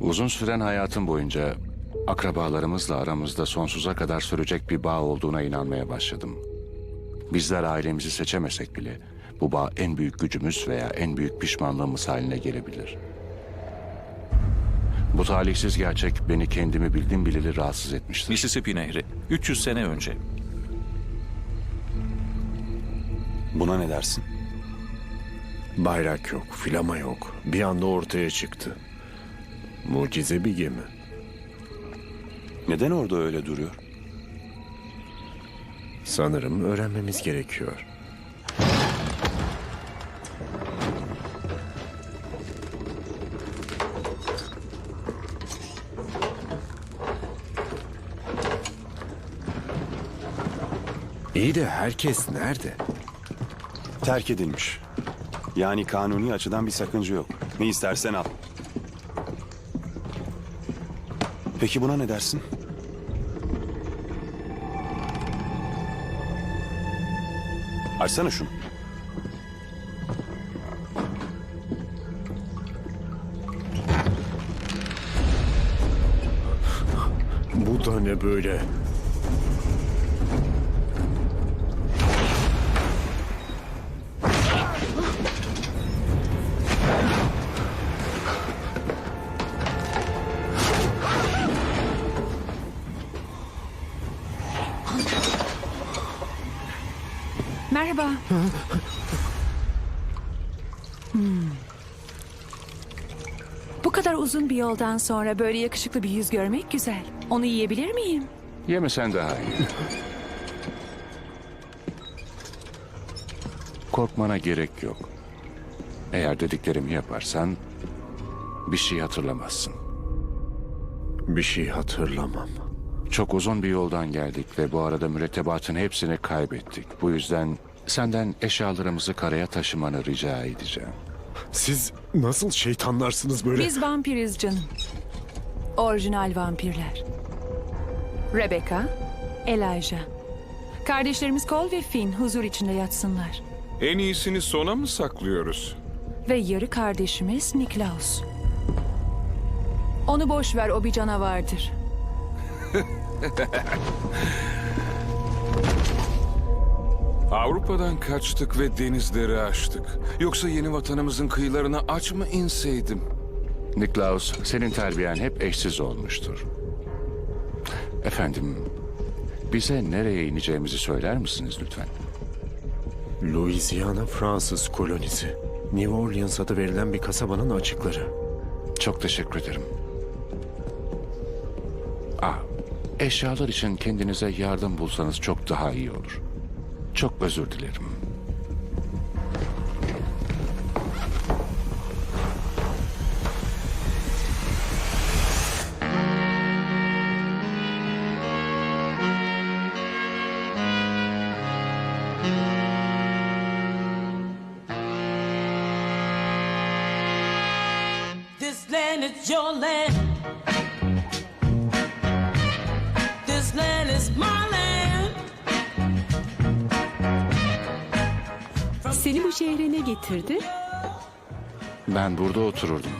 Uzun süren hayatım boyunca akrabalarımızla aramızda sonsuza kadar sürecek bir bağ olduğuna inanmaya başladım. Bizler ailemizi seçemesek bile bu bağ en büyük gücümüz veya en büyük pişmanlığımız haline gelebilir. Bu talihsiz gerçek beni kendimi bildim bileli rahatsız etmiştir. Mississippi Nehri 300 sene önce. Buna ne dersin? Bayrak yok, flama yok. Bir anda ortaya çıktı. Mucize bir gemi. Neden orada öyle duruyor? Sanırım öğrenmemiz gerekiyor. İyi de herkes nerede? Terk edilmiş. Yani kanuni açıdan bir sakınca yok. Ne istersen al. Peki buna ne dersin? Açsana şunu. Bu da ne böyle? Hmm. Bu kadar uzun bir yoldan sonra böyle yakışıklı bir yüz görmek güzel. Onu yiyebilir miyim? Yemesen daha iyi. Korkmana gerek yok. Eğer dediklerimi yaparsan bir şey hatırlamazsın. Bir şey hatırlamam. Çok uzun bir yoldan geldik ve bu arada mürettebatın hepsini kaybettik. Bu yüzden senden eşyalarımızı karaya taşımanı rica edeceğim. Siz nasıl şeytanlarsınız böyle? Biz vampiriz canım. Orijinal vampirler. Rebecca, Elijah. Kardeşlerimiz Cole ve Finn huzur içinde yatsınlar. En iyisini sona mı saklıyoruz? Ve yarı kardeşimiz Niklaus. Onu boş ver o bir canavardır. Avrupa'dan kaçtık ve denizleri aştık. Yoksa yeni vatanımızın kıyılarına aç mı inseydim? Niklaus, senin terbiyen hep eşsiz olmuştur. Efendim, bize nereye ineceğimizi söyler misiniz lütfen? Louisiana Fransız kolonisi. New Orleans adı verilen bir kasabanın açıkları. Çok teşekkür ederim. Aa, eşyalar için kendinize yardım bulsanız çok daha iyi olur. Çok özür dilerim. This land is your land. Seni bu şehre ne getirdi? Ben burada otururdum.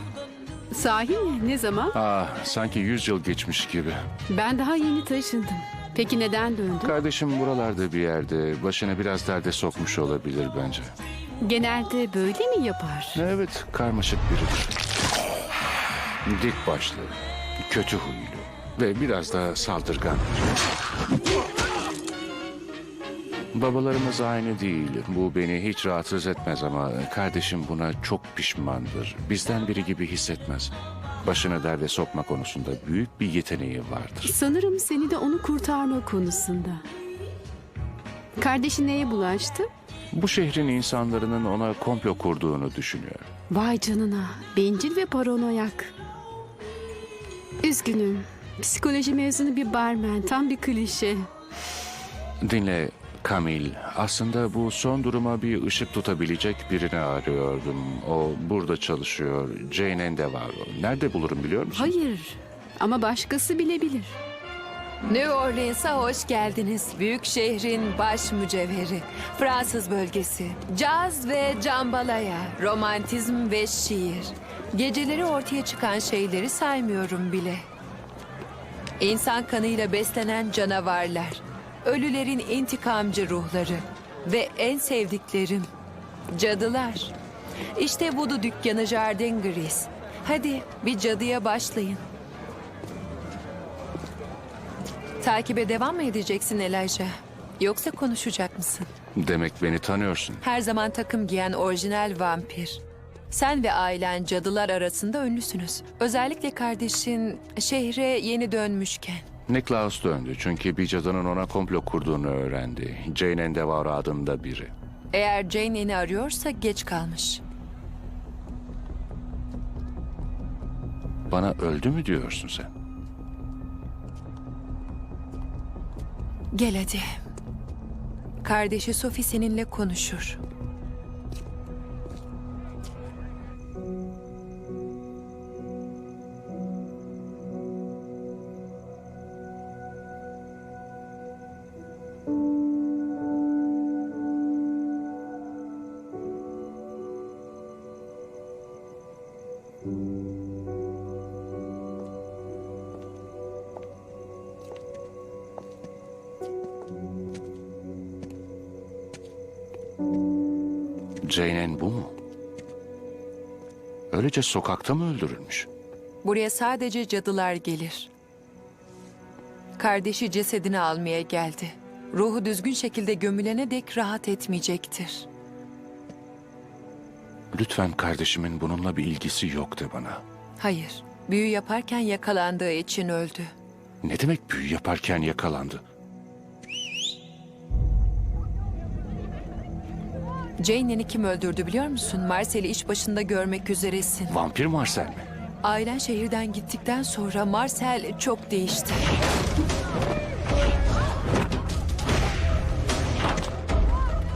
Sahi mi? Ne zaman? Ah, sanki yüz yıl geçmiş gibi. Ben daha yeni taşındım. Peki neden döndün? Kardeşim buralarda bir yerde başını biraz derde sokmuş olabilir bence. Genelde böyle mi yapar? Evet, karmaşık biridir. Dik başlı, kötü huylu ve biraz da saldırgan. Babalarımız aynı değil. Bu beni hiç rahatsız etmez ama kardeşim buna çok pişmandır. Bizden biri gibi hissetmez. Başını derde sokma konusunda büyük bir yeteneği vardır. Sanırım seni de onu kurtarma konusunda. Kardeşin neye bulaştı? Bu şehrin insanların ona komplo kurduğunu düşünüyor. Vay canına. Bencil ve paranoyak. Üzgünüm. Psikoloji mezunu bir barmen. Tam bir klişe. Dinle Kamil, aslında bu son duruma bir ışık tutabilecek birini arıyordum. O burada çalışıyor. Jane de var. Nerede bulurum biliyor musun? Hayır. Ama başkası bilebilir. New Orleans'a hoş geldiniz. Büyük şehrin baş mücevheri. Fransız bölgesi. Caz ve cambalaya, romantizm ve şiir. Geceleri ortaya çıkan şeyleri saymıyorum bile. İnsan kanıyla beslenen canavarlar. Ölülerin intikamcı ruhları. Ve en sevdiklerim cadılar. İşte Voodoo dükkanı Jardin Gris. Hadi bir cadıya başlayın. Takibe devam mı edeceksin Elijah? Yoksa konuşacak mısın? Demek beni tanıyorsun. Her zaman takım giyen orijinal vampir. Sen ve ailen cadılar arasında ünlüsünüz. Özellikle kardeşin şehre yeni dönmüşken. Niklaus döndü çünkü bir cadının ona komplo kurduğunu öğrendi. Jane Endeavor adında biri. Eğer Jane'ini arıyorsa geç kalmış. Bana öldü mü diyorsun sen? Gel hadi. Kardeşi Sophie seninle konuşur. Jane'en bu mu? Öylece sokakta mı öldürülmüş? Buraya sadece cadılar gelir. Kardeşi cesedini almaya geldi. Ruhu düzgün şekilde gömülene dek rahat etmeyecektir. Lütfen kardeşimin bununla bir ilgisi yok de bana. Hayır, büyü yaparken yakalandığı için öldü. Ne demek büyü yaparken yakalandı? Jane'ini kim öldürdü biliyor musun? Marcel'i iş başında görmek üzeresin. Vampir Marcel mi? Ailen şehirden gittikten sonra Marcel çok değişti.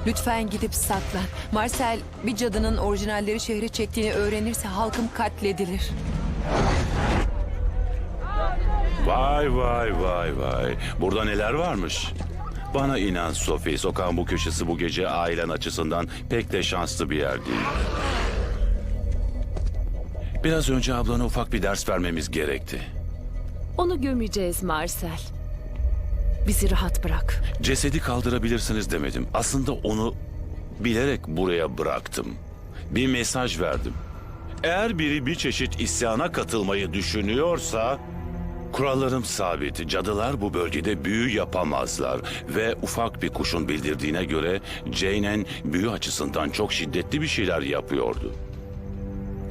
Lütfen gidip saklan. Marcel bir cadının orijinalleri şehre çektiğini öğrenirse halkım katledilir. Vay vay vay vay. Burada neler varmış? Bana inan Sophie, sokağın bu köşesi bu gece ailen açısından pek de şanslı bir yer değil. Biraz önce ablana ufak bir ders vermemiz gerekti. Onu gömeceğiz Marcel. Bizi rahat bırak. Cesedi kaldırabilirsiniz demedim. Aslında onu bilerek buraya bıraktım. Bir mesaj verdim. Eğer biri bir çeşit isyana katılmayı düşünüyorsa... Kurallarım sabit. Cadılar bu bölgede büyü yapamazlar. Ve ufak bir kuşun bildirdiğine göre Jane'en büyü açısından çok şiddetli bir şeyler yapıyordu.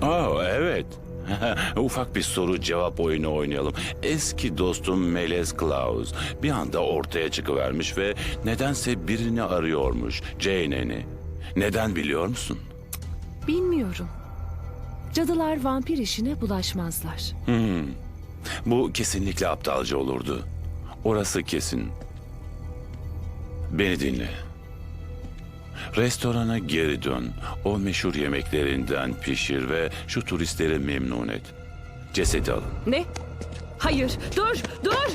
Aa evet. Ufak bir soru cevap oyunu oynayalım. Eski dostum Melez Klaus bir anda ortaya çıkıvermiş ve nedense birini arıyormuş. Jane'eni. Neden biliyor musun? Bilmiyorum. Cadılar vampir işine bulaşmazlar. Bu kesinlikle aptalca olurdu. Orası kesin. Beni dinle. Restorana geri dön. O meşhur yemeklerinden pişir ve şu turistleri memnun et. Cesedi alın. Ne? Hayır, dur, dur!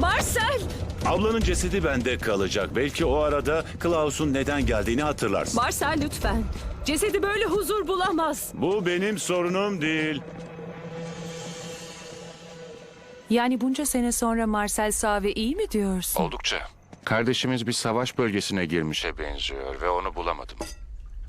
Marcel! Ablanın cesedi bende kalacak. Belki o arada Klaus'un neden geldiğini hatırlarsın. Marcel lütfen. Cesedi böyle huzur bulamaz. Bu benim sorunum değil. Yani bunca sene sonra Marcel sağ ve iyi mi diyorsun? Oldukça. Kardeşimiz bir savaş bölgesine girmişe benziyor ve onu bulamadım.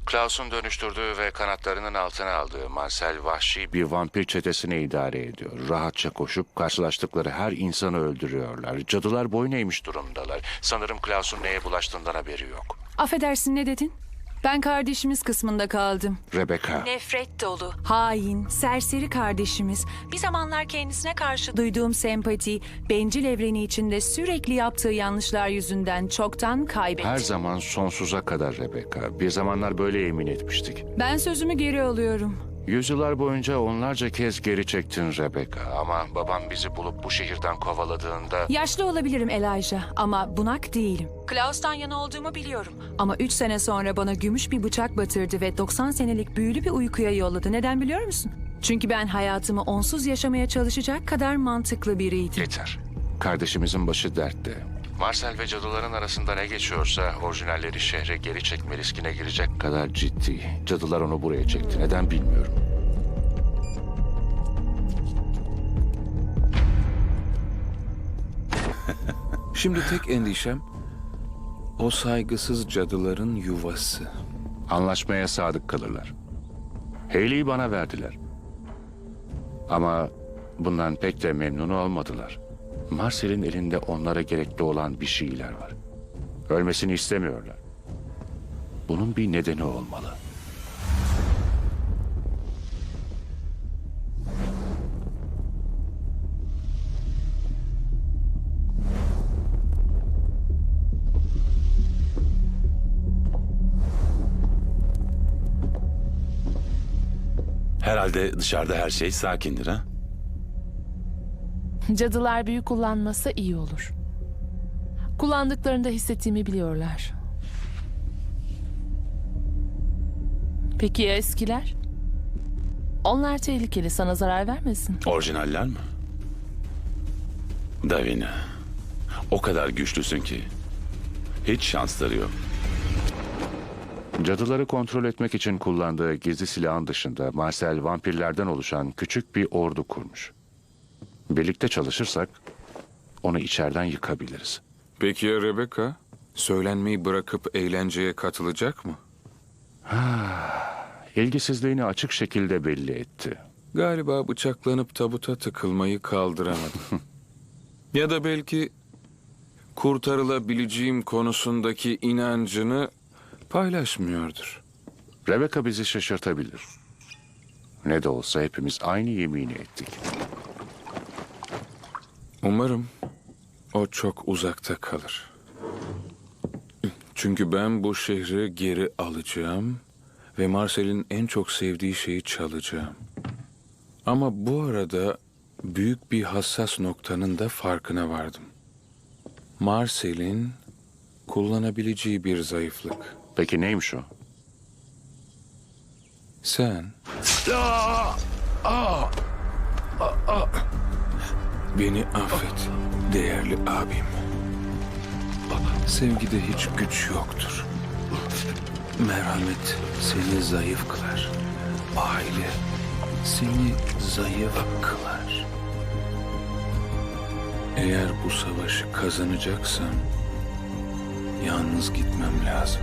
Klaus'un dönüştürdüğü ve kanatlarının altına aldığı Marcel vahşi bir vampir çetesini idare ediyor. Rahatça koşup karşılaştıkları her insanı öldürüyorlar. Cadılar boyun eğmiş durumdalar. Sanırım Klaus'un neye bulaştığından haberi yok. Affedersin ne dedin? Ben kardeşimiz kısmında kaldım. Rebecca. Nefret dolu, hain, serseri kardeşimiz. Bir zamanlar kendisine karşı duyduğum sempati, bencil evreni içinde sürekli yaptığı yanlışlar yüzünden çoktan kaybetti. Her zaman sonsuza kadar Rebecca. Bir zamanlar böyle emin etmiştik. Ben sözümü geri alıyorum. Yüzyıllar boyunca onlarca kez geri çektin Rebecca. Ama babam bizi bulup bu şehirden kovaladığında... Yaşlı olabilirim Elijah ama bunak değilim. Klaus'tan yana olduğumu biliyorum. Ama 3 sene sonra bana gümüş bir bıçak batırdı ve 90 senelik büyülü bir uykuya yolladı. Neden biliyor musun? Çünkü ben hayatımı onsuz yaşamaya çalışacak kadar mantıklı biriydim. Yeter. Kardeşimizin başı dertte. Marcel ve cadıların arasında ne geçiyorsa orijinalleri şehre geri çekme riskine girecek kadar ciddi. Cadılar onu buraya çekti. Neden bilmiyorum. Şimdi tek endişem o saygısız cadıların yuvası. Anlaşmaya sadık kalırlar. Haley'i bana verdiler. Ama bundan pek de memnun olmadılar. Marcel'in elinde onlara gerekli olan bir şeyler var. Ölmesini istemiyorlar. Bunun bir nedeni olmalı. Herhalde dışarıda her şey sakindir ha? Cadılar büyü kullanmasa iyi olur. Kullandıklarında hissettiğimi biliyorlar. Peki ya eskiler? Onlar tehlikeli, sana zarar vermesin. Orijinaller mi? Davina. O kadar güçlüsün ki. Hiç şansları yok. Cadıları kontrol etmek için kullandığı gizli silahın dışında Marcel vampirlerden oluşan küçük bir ordu kurmuş. Birlikte çalışırsak onu içeriden yıkabiliriz. Peki ya Rebecca? Söylenmeyi bırakıp eğlenceye katılacak mı? İlgisizliğini açık şekilde belli etti. Galiba bıçaklanıp tabuta tıkılmayı kaldıramadı. ya da belki kurtarılabileceğim konusundaki inancını paylaşmıyordur. Rebecca bizi şaşırtabilir. Ne de olsa hepimiz aynı yemini ettik. Umarım o çok uzakta kalır. Çünkü ben bu şehri geri alacağım ve Marcel'in en çok sevdiği şeyi çalacağım. Ama bu arada büyük bir hassas noktanın da farkına vardım. Marcel'in kullanabileceği bir zayıflık. Peki neymiş o? Sen... Beni affet değerli abim. Sevgide hiç güç yoktur. Merhamet seni zayıf kılar. Aile seni zayıf kılar. Eğer bu savaşı kazanacaksam yalnız gitmem lazım.